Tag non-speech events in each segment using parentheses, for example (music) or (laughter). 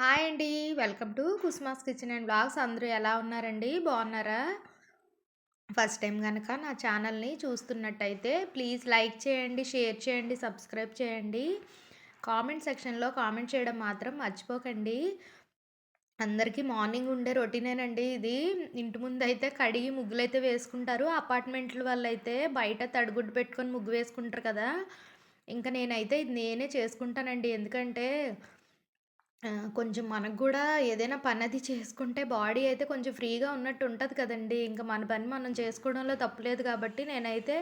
Hi అండి. Welcome to కుస్మాస్ kitchen and blogs అందరూ ఎలా ఉన్నారండి? బాగున్నారా? ఫస్ట్ టైం కనుక నా ఛానల్ని చూస్తున్నట్టయితే ప్లీజ్ లైక్ చేయండి షేర్ చేయండి సబ్స్క్రైబ్ చేయండి. కామెంట్ సెక్షన్లో కామెంట్ చేయడం మాత్రం మర్చిపోకండి. అందరికీ మార్నింగ్ ఉండే రొటీనేనండి ఇది. ఇంటి ముందు అయితే కడిగి ముగ్గులు అయితే వేసుకుంటారు. అపార్ట్మెంట్ల వల్ల అయితే బయట తడిగుడ్డు పెట్టుకొని ముగ్గు వేసుకుంటారు కదా. ఇంకా నేనైతే ఇది నేనే చేసుకుంటానండి. ఎందుకంటే కొంచెం మనకు కూడా ఏదైనా పని అది చేసుకుంటే బాడీ అయితే కొంచెం ఫ్రీగా ఉన్నట్టు ఉంటుంది కదండీ! ఇంకా మన పని మనం చేసుకోవడంలో తప్పులేదు కాబట్టి నేనైతే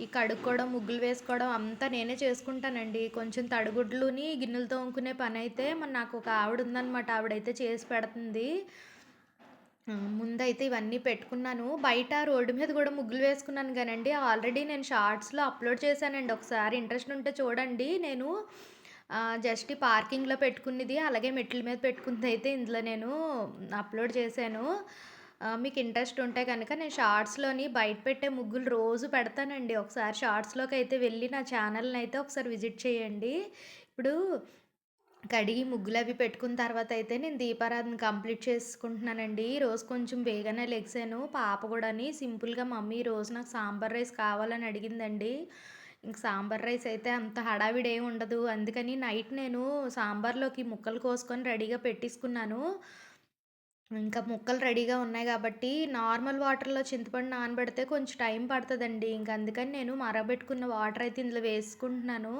ఈ కడుక్కోవడం, ముగ్గులు వేసుకోవడం అంతా నేనే చేసుకుంటానండి. కొంచెం తడిగుడ్లుని, గిన్నెలు తోముకునే పనైతే మరి నాకు ఒక ఆవిడ ఉందనమాట. ఆవిడైతే చేసి పెడుతుంది. ముందైతే ఇవన్నీ పెట్టుకున్నాను. బయట రోడ్డు మీద కూడా ముగ్గులు వేసుకున్నాను కానండి ఆల్రెడీ నేను షార్ట్స్‌లో అప్‌లోడ్ చేశానండి. ఒకసారి ఇంట్రెస్ట్ ఉంటే చూడండి. నేను జస్ట్ పార్కింగ్‌లో పెట్టుకున్నది, అలాగే మెట్ల మీద పెట్టుకున్నది అయితే ఇందులో నేను అప్‌లోడ్ చేశాను. మీకు ఇంట్రెస్ట్ ఉంటే కనుక నేను షార్ట్స్‌లోని బయట పెట్టే ముగ్గులు రోజు పెడతానండి. ఒకసారి షార్ట్స్‌లోకి అయితే వెళ్ళి నా ఛానల్‌ని అయితే ఒకసారి విజిట్ చేయండి. ఇప్పుడు కడిగి ముగ్గులు అవి పెట్టుకున్న తర్వాత అయితే నేను దీపారాధన కంప్లీట్ చేసుకుంటున్నానండి. రోజు కొంచెం వేగనే లెగ్సాను పాప కూడాని సింపుల్‌గా మమ్మీ ఈరోజు నాకు సాంబార్ రైస్ కావాలని అడిగిందండి. ఇంక సాంబార్ రైస్ అయితే అంత హడావిడి ఏమి ఉండదు. అందుకని నైట్ నేను సాంబార్లోకి ముక్కలు కోసుకొని రెడీగా పెట్టేసుకున్నాను. ఇంకా ముక్కలు రెడీగా ఉన్నాయి కాబట్టి నార్మల్ వాటర్లో చింతపండు నానబెడితే కొంచెం టైం పడుతుందండి. ఇంకా అందుకని నేను మరగబెట్టుకున్న వాటర్ అయితే ఇందులో వేసుకుంటున్నాను.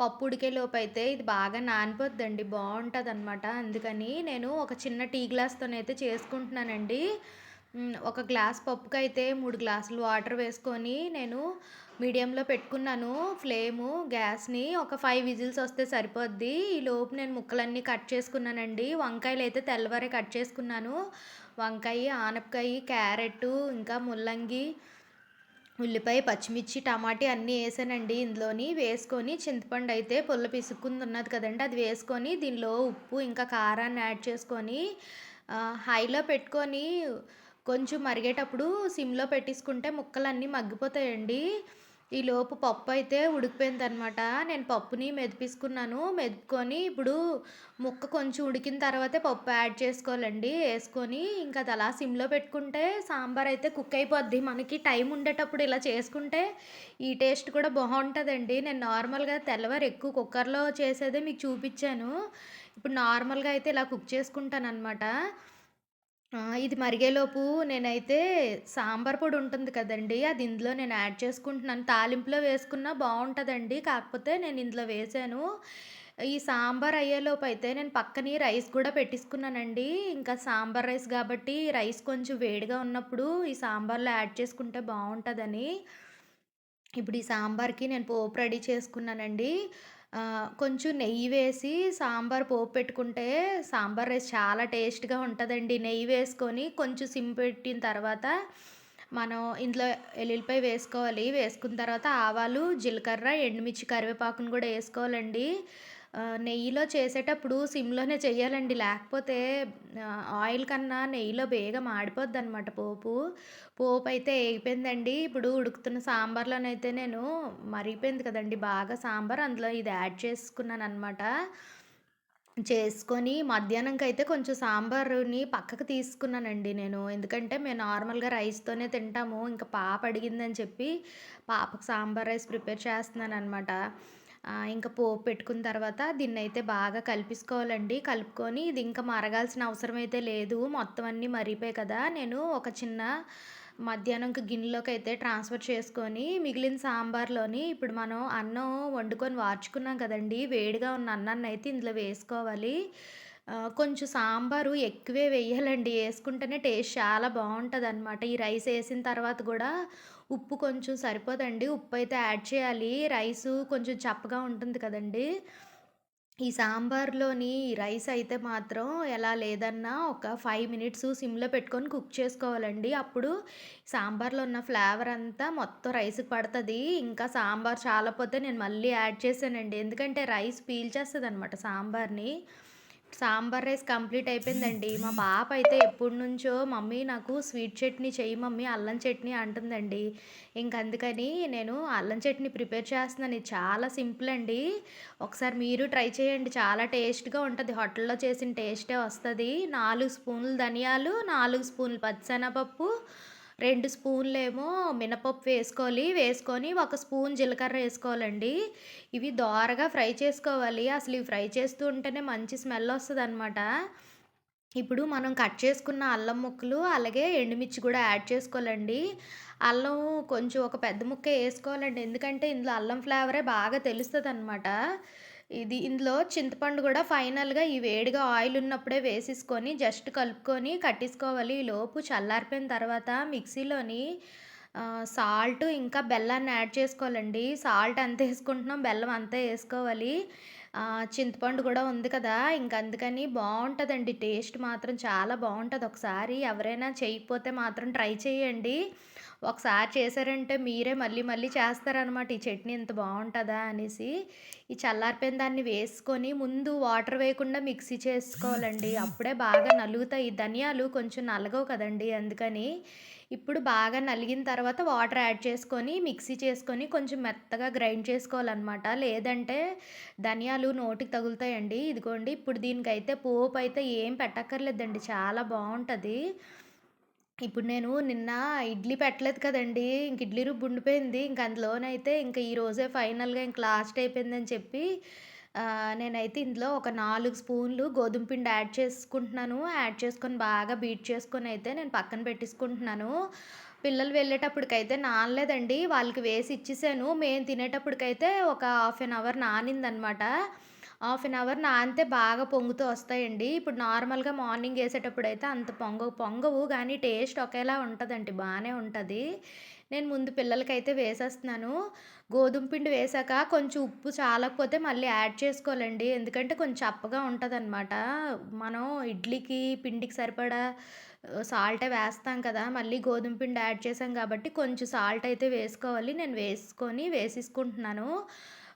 పప్పు ఉడికేలోపు అయితే ఇది బాగా నానిపోద్దండి. బాగుంటుంది అనమాట అందుకని నేను ఒక చిన్న టీ గ్లాస్తోనైతే చేసుకుంటున్నానండి. ఒక గ్లాస్ పప్పుకైతే మూడు గ్లాసులు వాటర్ వేసుకొని నేను మీడియంలో పెట్టుకున్నాను. ఫ్లేము గ్యాస్ని ఒక ఫైవ్ విజిల్స్ వస్తే సరిపోద్ది. ఈ లోపు నేను ముక్కలన్నీ కట్ చేసుకున్నానండి. వంకాయలు అయితే తెల్లవారే కట్ చేసుకున్నాను. వంకాయ ఆనపకాయ క్యారెట్ ఇంకా ముల్లంగి ఉల్లిపాయ పచ్చిమిర్చి టమాటీ అన్నీ వేసానండి ఇందులోని. వేసుకొని చింతపండు అయితే పుల్ల పిసుక్కుంది ఉన్నది కదండి అది వేసుకొని దీనిలో ఉప్పు ఇంకా కారాన్ని యాడ్ చేసుకొని హైలో పెట్టుకొని కొంచెం మరిగేటప్పుడు సిమ్లో పెట్టేసుకుంటే ముక్కలన్నీ మగ్గిపోతాయండి. ఈ లోపు పప్పు అయితే ఉడికిపోయింది అనమాట నేను పప్పుని మెదిపేసుకున్నాను. మెదుపుకొని ఇప్పుడు ముక్క కొంచెం ఉడికిన తర్వాతే పప్పు యాడ్ చేసుకోవాలండి. వేసుకొని ఇంకా అది అలా సిమ్లో పెట్టుకుంటే సాంబార్ అయితే కుక్ అయిపోద్ది. మనకి టైం ఉండేటప్పుడు ఇలా చేసుకుంటే ఈ టేస్ట్ కూడా బాగుంటుందండి. నేను నార్మల్గా తెల్లవారు ఎక్కువ కుక్కర్లో చేసేదే మీకు చూపించాను. ఇప్పుడు నార్మల్గా అయితే ఇలా కుక్ చేసుకుంటాను అనమాట ఇది మరిగేలోపు నేనైతే సాంబార్ పొడి ఉంటుంది కదండి అది ఇందులో నేను యాడ్ చేసుకుంటున్నాను. తాలింపులో వేసుకున్నా బాగుంటుందండి కాకపోతే నేను ఇందులో వేసాను. ఈ సాంబార్ అయ్యేలోపు అయితే నేను పక్కనే రైస్ కూడా పెట్టేసుకున్నానండి. ఇంకా సాంబార్ రైస్ కాబట్టి రైస్ కొంచెం వేడిగా ఉన్నప్పుడు ఈ సాంబార్‌లో యాడ్ చేసుకుంటే బాగుంటుందని ఇప్పుడు ఈ సాంబార్‌కి నేను పోపు రెడీ చేసుకున్నానండి. కొంచెం నెయ్యి వేసి సాంబార్ పోపు పెట్టుకుంటే సాంబార్ రైస్ చాలా టేస్ట్‌గా ఉంటుందండి నెయ్యి వేసుకొని కొంచెం సిమ్ పెట్టిన తర్వాత మనం ఇందులో ఎల్లుల్లిపాయ వేసుకోవాలి. వేసుకున్న తర్వాత ఆవాలు, జీలకర్ర, ఎండుమిర్చి, కరివేపాకును కూడా వేసుకోవాలండి. నెయ్యిలో చేసేటప్పుడు సిమ్‌లోనే చేయాలండి. లేకపోతే ఆయిల్ కన్నా నెయ్యిలో బేగా అనమాట పోపు. పోపు అయితే ఏగిపోయిందండి. ఇప్పుడు ఉడుకుతున్న సాంబార్‌లోనైతే నేను మరిగిపోయింది కదండి బాగా సాంబార్. అందులో ఇది యాడ్ చేసుకున్నాను అనమాట చేసుకొని మధ్యాహ్నంకైతే కొంచెం సాంబార్ని పక్కకు తీసుకున్నానండి నేను. ఎందుకంటే మేము నార్మల్‌గా రైస్‌తోనే తింటాము. ఇంకా పాప అడిగిందని చెప్పి పాపకు సాంబార్ రైస్ ప్రిపేర్ చేస్తున్నాను అనమాట ఇంకా పోపు పెట్టుకున్న తర్వాత దీన్నైతే బాగా కలిపేసుకోవాలండి. కలుపుకొని ఇది ఇంకా మరగాల్సిన అవసరం అయితే లేదు. మొత్తం అన్నీ మరిపోయి కదా నేను ఒక చిన్న మధ్యాహ్నంకి గిన్నెలోకి అయితే ట్రాన్స్ఫర్ చేసుకొని మిగిలిన సాంబార్లోని ఇప్పుడు మనం అన్నం వండుకొని వార్చుకున్నాం కదండి. వేడిగా ఉన్న అన్నాన్ని అయితే ఇందులో వేసుకోవాలి. కొంచెం సాంబారు ఎక్కువే వేయాలండి. వేసుకుంటేనే టేస్ట్ చాలా బాగుంటుంది అనమాట ఈ రైస్ వేసిన తర్వాత కూడా ఉప్పు కొంచెం సరిపోదండి. ఉప్పు అయితే యాడ్ చేయాలి. రైసు కొంచెం చప్పగా ఉంటుంది కదండి. ఈ సాంబార్లోని రైస్ అయితే మాత్రం ఎలా లేదన్నా ఒక ఫైవ్ మినిట్స్ సిమ్లో పెట్టుకొని కుక్ చేసుకోవాలండి. అప్పుడు సాంబార్లో ఉన్న ఫ్లేవర్ అంతా మొత్తం రైస్కి పడుతుంది. ఇంకా సాంబార్ చాలా పోతే నేను మళ్ళీ యాడ్ చేశానండి. ఎందుకంటే రైస్ పీల్చేస్తుంది అనమాట సాంబార్ని. సాంబార్ రైస్ కంప్లీట్ అయిపోయిందండి. మా పాప అయితే ఎప్పటి నుంచో మమ్మీ నాకు స్వీట్ చట్నీ చెయ్యి మమ్మీ అల్లం చట్నీ అంటుందండి. ఇంక అందుకని నేను అల్లం చట్నీ ప్రిపేర్ చేస్తున్నాను. ఇది చాలా సింపుల్ అండి. ఒకసారి మీరు ట్రై చేయండి. చాలా టేస్ట్‌గా ఉంటుంది హోటల్‌లో చేసిన టేస్టే వస్తుంది నాలుగు స్పూన్లు ధనియాలు, నాలుగు స్పూన్లు పచ్చిశనగపప్పు, రెండు స్పూన్లేమో మినపప్పు వేసుకోవాలి. వేసుకొని ఒక స్పూన్ జీలకర్ర వేసుకోవాలండి ఇవి దోరగా ఫ్రై చేసుకోవాలి. అసలు ఇవి ఫ్రై చేస్తూ ఉంటేనే మంచి స్మెల్ వస్తుంది అనమాట ఇప్పుడు మనం కట్ చేసుకున్న అల్లం ముక్కలు, అలాగే ఎండుమిర్చి కూడా యాడ్ చేసుకోవాలండి. అల్లం కొంచెం ఒక పెద్ద ముక్క వేసుకోవాలండి ఎందుకంటే ఇందులో అల్లం ఫ్లేవరే బాగా తెలుస్తదనమాట. ఇది ఇందులో చింతపండు కూడా ఫైనల్‌గా ఈ వేడిగా ఆయిల్ ఉన్నప్పుడే వేసేసుకొని జస్ట్ కలుపుకొని కట్టేసుకోవాలి. లోపు చల్లారిపోయిన తర్వాత మిక్సీలోని సాల్ట్ ఇంకా బెల్లాన్ని యాడ్ చేసుకోవాలండి. సాల్ట్ ఎంత వేసుకుంటున్నాం బెల్లం అంతే వేసుకోవాలి చింతపండు కూడా ఉంది కదా! ఇంక అందుకని బాగుంటుందండి టేస్ట్ మాత్రం చాలా బాగుంటుంది ఒకసారి ఎవరైనా చేయకపోతే మాత్రం ట్రై చేయండి. ఒకసారి చేశారంటే మీరే మళ్ళీ మళ్ళీ చేస్తారనమాట. ఈ చట్నీ ఇంత బాగుంటుందా అనేసి. ఈ చల్లారిపోయిన దాన్ని వేసుకొని ముందు వాటర్ వేయకుండా మిక్సీ చేసుకోవాలండి. అప్పుడే బాగా నలుగుతాయి. ధనియాలు కొంచెం నలగవు కదండి అందుకని. ఇప్పుడు బాగా నలిగిన తర్వాత వాటర్ యాడ్ చేసుకొని మిక్సీ చేసుకొని కొంచెం మెత్తగా గ్రైండ్ చేసుకోవాలన్నమాట లేదంటే ధనియాలు నోటికి తగులుతాయండి. ఇదిగోండి ఇప్పుడు దీనికైతే పోపు అయితే ఏం పెట్టక్కర్లేదండి. చాలా బాగుంటుంది ఇప్పుడు నేను నిన్న ఇడ్లీ పెట్టలేదు కదండీ! ఇంక ఇడ్లీ రుబ్బు ఉండిపోయింది. ఇంక అందులోనైతే ఇంక ఈరోజే ఫైనల్‌గా ఇంక లాస్ట్ అయిపోయిందని చెప్పి నేనైతే ఇందులో ఒక నాలుగు స్పూన్లు గోధుమ పిండి యాడ్ చేసుకుంటున్నాను. యాడ్ చేసుకొని బాగా బీట్ చేసుకొని అయితే నేను పక్కన పెట్టేసుకుంటున్నాను. పిల్లలు వెళ్ళేటప్పటికైతే నానలేదండి. వాళ్ళకి వేసి ఇచ్చేసాను. మేము తినేటప్పటికైతే ఒక హాఫ్ అన్ అవర్ నానిందనమాట. హాఫ్ అన్ అవర్ నానితే బాగా పొంగుతూ వస్తాయండి. ఇప్పుడు నార్మల్‌గా మార్నింగ్ వేసేటప్పుడు అయితే అంత పొంగవు. పొంగవు కానీ టేస్ట్ ఒకేలా ఉంటుందండి బాగానే ఉంటుంది నేను ముందు పిల్లలకైతే వేసేస్తున్నాను. గోధుమ పిండి వేసాక కొంచెం ఉప్పు చాలకపోతే మళ్ళీ యాడ్ చేసుకోవాలండి. ఎందుకంటే కొంచెం చప్పగా ఉంటదనమాట. మనం ఇడ్లీకి, పిండికి సరిపడా సాల్ట్ వేస్తాం కదా! మళ్ళీ గోధుమ పిండి యాడ్ చేసాం కాబట్టి కొంచెం సాల్ట్ అయితే వేసుకోవాలి. నేను వేసుకొని వేసేసుకుంటున్నాను.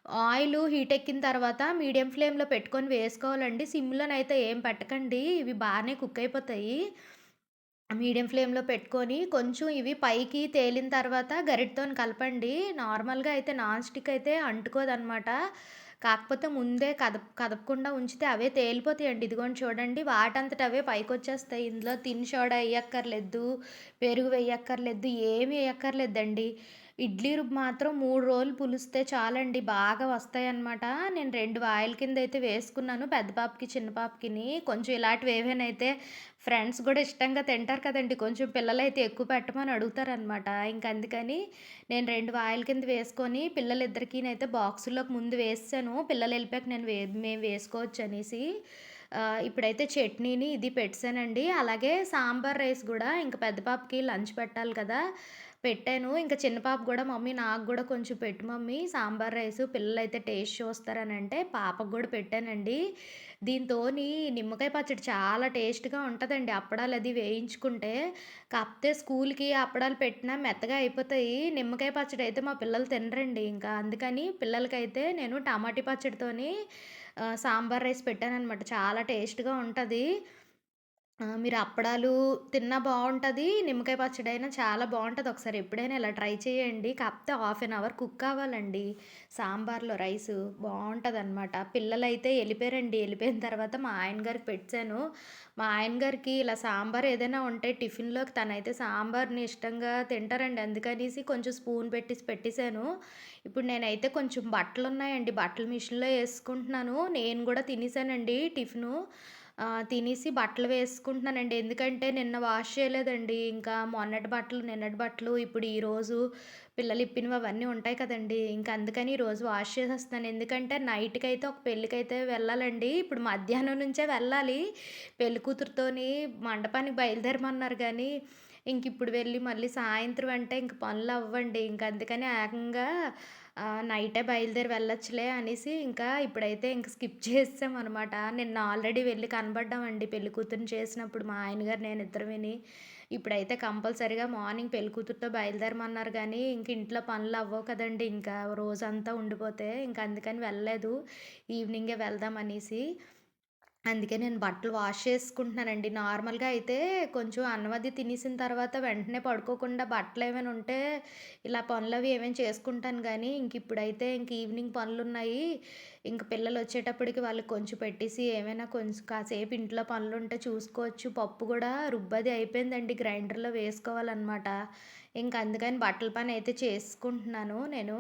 ఆయిలు హీట్ ఎక్కిన తర్వాత మీడియం ఫ్లేమ్‌లో పెట్టుకొని వేసుకోవాలండి. సిమ్‌లోనైతే ఏం పెట్టకండి. ఇవి బాగానే కుక్ అయిపోతాయి. మీడియం ఫ్లేమ్‌లో పెట్టుకొని కొంచెం ఇవి పైకి తేలిన తర్వాత గరిటతో కలపండి. నార్మల్‌గా అయితే నాన్ స్టిక్ అయితే అంటుకోదనమాట. కాకపోతే ముందే కదప కదపకుండా ఉంచితే అవే తేలిపోతాయండి. ఇదిగోండి చూడండి వాటంతట అవే పైకి వచ్చేస్తాయి ఇందులో తిన్ సోడా వేయక్కర్లేదు పెరుగు వేయక్కర్లేదు, ఏమి వేయక్కర్లేదండి ఇడ్లీ రుబ్బు మాత్రం మూడు రోజులు పులిస్తే చాలండి బాగా వస్తాయన్నమాట. నేను రెండు వాయిల కిందయితే వేసుకున్నాను. పెద్ద పాపకి, చిన్న పాపకిని. కొంచెం ఇలాంటివి ఏవైనైతే ఫ్రెండ్స్ కూడా ఇష్టంగా తింటారు కదండి కొంచెం పిల్లలు అయితే ఎక్కువ పెట్టమని అడుగుతారనమాట. ఇంక అందుకని నేను రెండు వాయిల కింద వేసుకొని పిల్లలిద్దరికీనైతే బాక్సుల్లోకి ముందు వేసాను పిల్లలు వెళ్ళిపోయాక నేను వే మేము వేసుకోవచ్చు అనేసి ఇప్పుడైతే చట్నీని ఇది పెట్టానండి అలాగే సాంబార్ రైస్ కూడా ఇంక పెద్ద పాపకి లంచ్ పెట్టాలి కదా! పెట్టాను. ఇంకా చిన్న పాప కూడా మమ్మీ నాకు కూడా కొంచెం పెట్టు మమ్మీ సాంబార్ రైసు పిల్లలైతే టేస్ట్ చూస్తారనంటే పాపకు కూడా పెట్టానండి. దీంతోని నిమ్మకాయ పచ్చడి చాలా టేస్ట్‌గా ఉంటుందండి అప్పడాలు అది వేయించుకుంటే. కాకపోతే స్కూల్‌కి అప్పడాలు పెట్టినా మెత్తగా అయిపోతాయి. నిమ్మకాయ పచ్చడి అయితే మా పిల్లలు తినరండి ఇంకా. అందుకని పిల్లలకైతే నేను టమాటీ పచ్చడితోని సాంబార్ రైస్ పెట్టాననమాట. చాలా టేస్ట్‌గా ఉంటుంది మీరు అప్పడాలు తిన్నా బాగుంటుంది నిమ్మకాయ పచ్చడి అయినా చాలా బాగుంటుంది ఒకసారి ఎప్పుడైనా ఇలా ట్రై చేయండి. కాకపోతే హాఫ్ అన్ అవర్ కుక్ అవ్వాలండి. సాంబార్‌లో రైసు అనమాట పిల్లలైతే వెళ్ళిపోయారండి వెళ్ళిపోయిన తర్వాత మా ఆయన గారికి పెట్టాను మా ఆయన గారికి ఇలా సాంబార్ ఏదైనా ఉంటే టిఫిన్‌లోకి తనైతే సాంబార్‌ని ఇష్టంగా తింటారండి. అందుకనేసి కొంచెం స్పూన్ పెట్టేసి పెట్టేశాను ఇప్పుడు నేనైతే కొంచెం బట్టలు ఉన్నాయండి బట్టలు మిషన్‌లో వేసుకుంటున్నాను నేను కూడా తినేసానండి టిఫిను. తినేసి బట్టలు వేసుకుంటున్నానండి. ఎందుకంటే నిన్న వాష్ చేయలేదండి. ఇంకా మొన్నటి బట్టలు, నిన్నటి బట్టలు, ఇప్పుడు ఈరోజు పిల్లలు ఇప్పినవి అవన్నీ ఉంటాయి కదండీ! ఇంక అందుకని ఈరోజు వాష్ చేసేస్తున్నాను. ఎందుకంటే నైట్‌కైతే ఒక పెళ్ళికైతే వెళ్ళాలండి. ఇప్పుడు మధ్యాహ్నం నుంచే వెళ్ళాలి. పెళ్ళి కూతురుతోని మండపానికి బయలుదేరమన్నారు కానీ ఇంక ఇప్పుడు వెళ్ళి మళ్ళీ సాయంత్రం అంటే ఇంక పనులు అవ్వండి ఇంక అందుకని ఏకంగా నైటే బయలుదేరి వెళ్ళొచ్చులే అనేసి ఇంకా ఇప్పుడైతే ఇంక స్కిప్ (laughs) చేసేసామనమాట. నిన్న ఆల్రెడీ వెళ్ళి కనబడ్డామండి పెళ్ళి కూతురుని చేసినప్పుడు మా ఆయన గారు, విని ఇప్పుడైతే కంపల్సరీగా మార్నింగ్ పెళ్ళికూతురుతో బయలుదేరమన్నారు కానీ ఇంక ఇంట్లో పనులు అవ్వవు కదండీ! ఇంకా రోజంతా ఉండిపోతే. ఇంక అందుకని వెళ్ళలేదు. ఈవినింగే వెళ్దాం అనేసి అందుకే నేను బట్టలు వాష్ చేసుకుంటున్నానండి. నార్మల్‌గా అయితే కొంచెం అన్నం తినేసిన తర్వాత వెంటనే పడుకోకుండా బట్టలు ఏమైనా ఉంటే ఇలా పనులు అవి ఏమైనా చేసుకుంటాను కానీ ఇంక ఇప్పుడైతే ఇంక ఈవినింగ్ పనులున్నాయి. ఇంక పిల్లలొచ్చేటప్పటికి వాళ్ళకి కొంచెం పెట్టేసి ఏమైనా కొంచెం కాసేపు ఇంట్లో పనులు ఉంటే చూసుకోవచ్చు. పప్పు కూడా రుబ్బది అయిపోయిందండి. గ్రైండర్‌లో వేసుకోవాలన్నమాట ఇంక అందుకని బట్టల పని అయితే చేసుకుంటున్నాను నేను.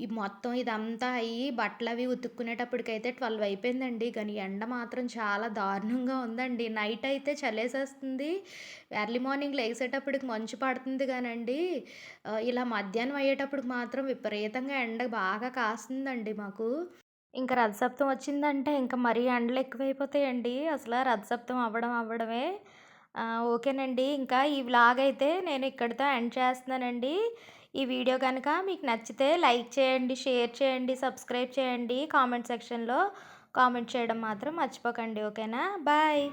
ఈ మొత్తం ఇదంతా అయ్యి బట్టలు అవి ఉతుక్కునేటప్పటికైతే 12 అయిపోయిందండి. కానీ ఎండ మాత్రం చాలా దారుణంగా ఉందండి. నైట్ అయితే చలేసేస్తుంది. ఎర్లీ మార్నింగ్ లేసేటప్పటికి మంచు పడుతుంది కానండి ఇలా మధ్యాహ్నం అయ్యేటప్పటికి మాత్రం విపరీతంగా ఎండ బాగా కాస్తుందండి మాకు. ఇంకా రథసప్తం వచ్చిందంటే ఇంక మరీ ఎండలు ఎక్కువైపోతాయండి. అసలు రథసప్తం అవ్వడం అవ్వడమే. ఓకేనండి. ఇంకా ఈ వ్లాగ్ అయితే నేను ఇక్కడితో ఎండ్ చేస్తున్నానండి. ఈ వీడియో కనుక మీకు నచ్చితే లైక్ చేయండి, షేర్ చేయండి, సబ్స్క్రైబ్ చేయండి. కామెంట్ సెక్షన్‌లో కామెంట్ చేయడం మాత్రం మర్చిపోకండి. ఓకేనా? బాయ్.